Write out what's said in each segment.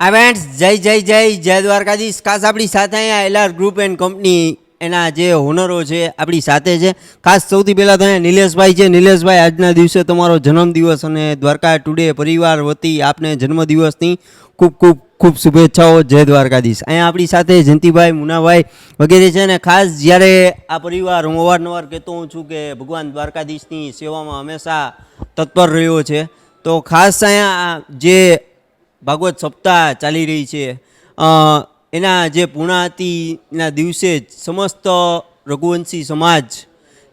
આવેન્ટ્સ જય જય જય જય દ્વારકાધીશ. ખાસ આપણી સાથે અહીંયા એલઆર ગ્રુપ એન્ડ કંપની એના જે હોનરો છે, આપણી સાથે છે. ખાસ સૌથી પહેલાં તો અહીંયા નિલેશભાઈ છે. નિલેશભાઈ, આજના દિવસે તમારો જન્મદિવસ અને દ્વારકા ટુડે પરિવાર વતી આપને જન્મદિવસની ખૂબ ખૂબ ખૂબ શુભેચ્છાઓ. જય દ્વારકાધીશ. અહીંયા આપણી સાથે જયંતિભાઈ, મુનાભાઈ વગેરે છે ને ખાસ જ્યારે આ પરિવાર હું અવારનવાર કહેતો હોઉં છું કે ભગવાન દ્વારકાધીશની સેવામાં હંમેશા તત્પર રહ્યો છે. તો ખાસ અહીંયા જે ભાગવત સપ્તાહ ચાલી રહી છે. એના જે પૂર્ણાતિના દિવસે જ સમસ્ત રઘુવંશી સમાજ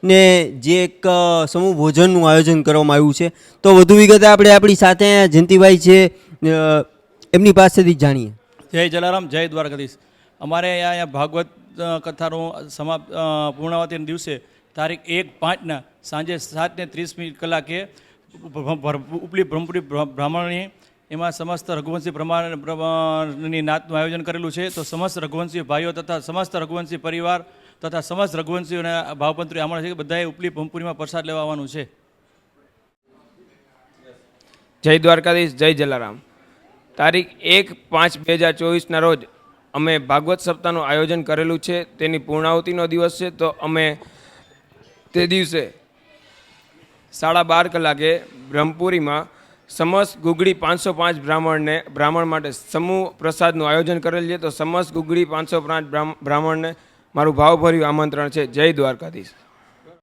ને જે એક સમૂહ ભોજનનું આયોજન કરવામાં આવ્યું છે. તો વધુ વિગતે આપણે આપણી સાથે જયંતિભાઈ છે. એમની પાસેથી જાણીએ. જય જલારામ, જય દ્વારકાધીશ. અમારે અહીંયા ભાગવત કથાનો સમાપ્ત પૂર્ણાવતીના દિવસે તારીખ એક પાંચના સાંજે સાતને ત્રીસ મિનિટ કલાકે ઉપલી બ્રહ્મપુરી બ્ર- બ્રાહ્મણની એમાં સમસ્ત રઘુવંશી પ્રમાણ પ્રમાણની નાતનું આયોજન કરેલું છે. તો સમસ્ત રઘુવંશી ભાઈઓ તથા સમસ્ત રઘુવંશી પરિવાર તથા સમસ્ત રઘુવંશીઓના ભાવપંત્રી આમણ છે કે બધાએ ઉપલી બ્રહ્મપુરીમાં પ્રસાદ લેવા આવવાનું છે. જય દ્વારકાધીશ, જય જલારામ. તારીખ એક પાંચ બે હજાર ચોવીસના રોજ અમે ભાગવત સપ્તાહનું આયોજન કરેલું છે. તેની પૂર્ણાહુતિનો દિવસ છે. તો અમે તે દિવસે સાડા બાર કલાકે બ્રહ્મપુરીમાં સમસ્ત ગુગળી પાંચસો પાંચ બ્રાહ્મણને બ્રાહ્મણ માટે સમૂહ પ્રસાદનું આયોજન કરેલ છે. તો સમસ ગુગળી પાંચસો પાંચ બ્રાહ્મ- બ્રાહ્મણને મારું ભાવભર્યું આમંત્રણ છે. જય દ્વારકાધીશ.